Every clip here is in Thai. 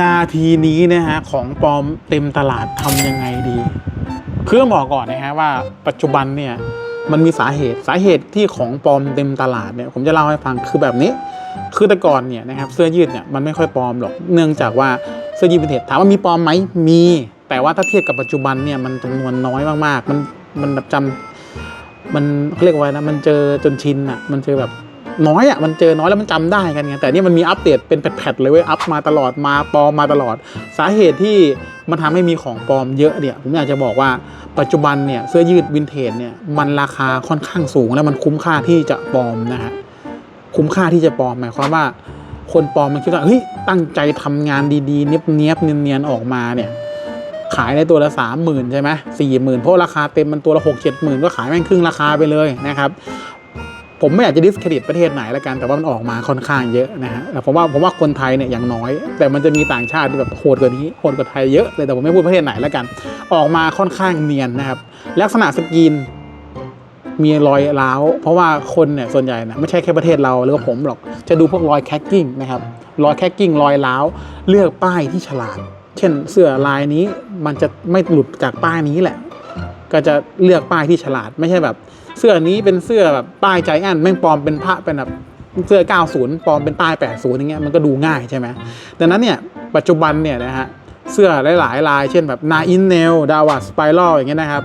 นาทีนี้นะฮะของปลอมเต็มตลาดทำยังไงดีคือต้อบอกก่อนนะฮะว่าปัจจุบันเนี่ยมันมีสาเหตุสาเหตุที่ของปลอมเต็มตลาดเนี่ยผมจะเล่าให้ฟังคือแบบนี้ คือแต่ก่อนเนี่ยนะครับเสื้อยืดเนี่ยมันไม่ค่อยปลอมหรอกเนื่องจากว่าเสื้อยืดวินเทจถามว่ามีปลอมไหมมี แต่ว่าถ้าเทียบกับปัจจุบันเนี่ยมันจำนวนน้อยมากๆ มันมันแบบจำมันเขาเรียกว่านะมันเจอจนชินอะมันเจอแบบ น้อยอะมันเจอน้อยแล้วมันจำได้กันไงแต่นี่มันมีอัปเดตเป็นแพทๆเลยเว้ยอัปมาตลอดมาปลอมมาตลอด สาเหตุที่มันทำให้มีของปลอมเยอะเนี่ยผมอยากจะบอกว่าปัจจุบันเนี่ยเสื้อยืดวินเทจเนี่ยมันราคาค่อนข้างสูง และมันคุ้มค่าที่จะปลอมนะฮะคุ้มค่าที่จะปลอมหมายความว่า คนปลอมมันคิดว่าเฮ้ยตั้งใจทำงานดีๆ เนียบๆเนียนๆออกมาเนี่ยขายในตัวละสามหมื่นใช่ไหมสี่หมื่นเพราะราคาเต็มมันตัวละหกเจ็ดหมื่นก็ขายแม่งครึ่งราคาไปเลยนะครับ ผมไม่อยากจะดิสเครดิตประเทศไหนละกัน แต่ว่ามันออกมาค่อนข้างเยอะนะฮะผมว่าผมว่าคนไทยเนี่ยอย่างน้อย แต่มันจะมีต่างชาติที่แบบโหดกว่านี้โหดกว่าไทยเยอะเลยแต่ผมไม่พูดประเทศไหนละกัน ออกมาค่อนข้างเนียนนะครับ ลักษณะสกรีนมีรอยร้าวเพราะว่าคนเนี่ยส่วนใหญ่นะไม่ใช่แค่ประเทศเราหรือว่าผมหรอกจะดูพวกรอยแคกกิ้งนะครับรอยแคกกิ้งรอยร้าวเลือกป้ายที่ฉลาด เช่นเสื้อลายนี้มันจะไม่หลุดจากป้ายนี้แหละ ก็จะเลือกป้ายที่ฉลาดไม่ใช่แบบ เสื้อนี้เป็นเสื้อแบบป้ายใจแอนแม่งปลอมเป็นพระเป็นแบบเสื้อ 90 ปลอมเป็นป้าย 80 อย่างเงี้ยมันก็ดูง่ายใช่ไหมดังนั้นเนี่ยปัจจุบันเนี่ยนะฮะเสื้อหลายๆลาย เช่นแบบนาอินเนลดาวัสไปรัลอย่างเงี้ยนะครับ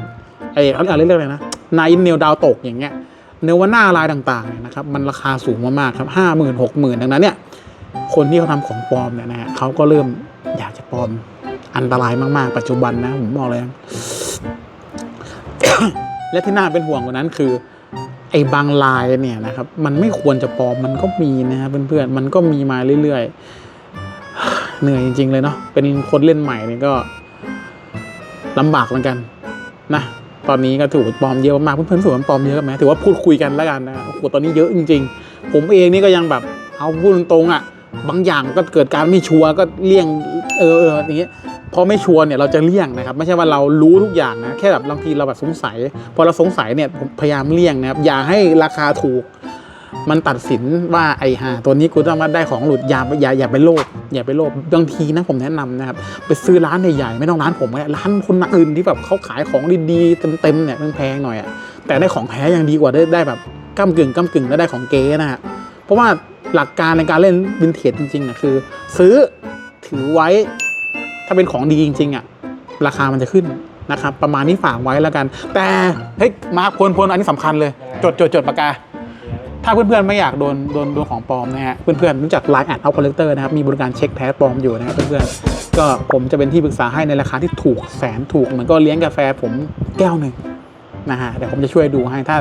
ไอ้อะไรเรียกอะไรนะนาอินเนลดาวตกอย่างเงี้ยเนวาน่าลายต่างๆเนี่ยนะครับมันราคาสูงมากๆครับห้าหมื่นหกหมื่นดังนั้นเนี่ยคนที่เขาทำของปลอมเนี่ยนะฮะเขาก็เริ่มอยากจะปลอมอันตรายมากๆ ปัจจุบันนะผมบอกเลย และที่น่าเป็นห่วงกว่านั้นคือ ไอ้บางลายเนี่ยนะครับ มันไม่ควรจะปลอมมันก็มีนะครับเพื่อนๆมันก็มีมาเรื่อยๆ เหนื่อยจริง ๆ เลยเนาะเป็นคนเล่นใหม่เนี่ยก็ลำบากเหมือนกันนะตอนนี้ก็ถือว่าปลอมเยอะมากเพื่อนๆรู้สึกว่ามันปลอมเยอะไหมถือว่าพูดคุยกันแล้วกันนะโอ้โหตอนนี้เยอะจริง ๆ ผมเองนี่ก็ยังแบบเอาพูดตรงๆอะบางอย่างก็เกิดการไม่ชัวร์ก็เลี่ยงเออเอออย่างเงี้ย พอไม่ชัวร์เนี่ยเราจะเลี่ยงนะครับ ไม่ใช่ว่าเรารู้ทุกอย่างนะแค่แบบบางทีเราแบบสงสัย พอเราสงสัยเนี่ยพยายามเลี่ยงนะครับอย่าให้ราคาถูก มันตัดสินว่าไอ้ห่าตัวนี้กูต้องมาได้ของหลุดอย่าอย่าอย่าไปโลภอย่าไปโลภบางทีนะผมแนะนำนะครับไปซื้อร้านใหญ่ๆไม่ต้องร้านผมก็ได้ร้านคนอื่นที่แบบเขาขายของดีๆเต็มๆเนี่ยแพงๆหน่อยอะแต่ได้ของแท้ยังดีกว่าได้ได้แบบก้ากึ่งก้ากึ่งแล้วได้ของเก๊นะฮะเพราะว่าหลักการในการเล่นวินเทจจริงๆนะคือ ซื้อถือไว้ ถ้าเป็นของดีจริงๆอะราคามันจะขึ้นนะครับประมาณนี้ฝากไว้แล้วกัน แต่เฮ้ยมาร์คพลพลอันนี้สำคัญเลย จดจดจดปากกา ถ้าเพื่อนๆไม่อยากโดนโดนโดนของปลอมนะฮะเพื่อนๆรู้จัก Line แอดเอาคอลเลกเตอร์นะครับมีบริการเช็คแท้ปลอมอยู่นะครับเพื่อนๆก็ผมจะเป็นที่ปรึกษาให้ในราคาที่ถูกแสนถูกเหมือนก็เลี้ยงกาแฟผมแก้วหนึ่งนะฮะเดี๋ยวผมจะช่วยดูให้ถ้า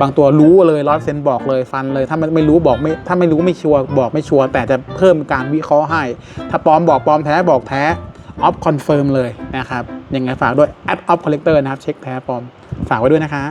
บางตัวรู้เลยร้อยเซนบอกเลยฟันเลยถ้าไม่ไม่รู้บอกไม่ถ้าไม่รู้ไม่ชัวร์บอกไม่ชัวร์แต่จะเพิ่มการวิเคราะห์ให้ ถ้าปลอมบอกปลอมแท้บอกแท้ อฟคอนเฟิร์มเลยนะครับยังไงฝากด้วยแอดออฟคอลเลกเตอร์นะครับเช็คแท้ปลอมฝากไว้ด้วยนะคะ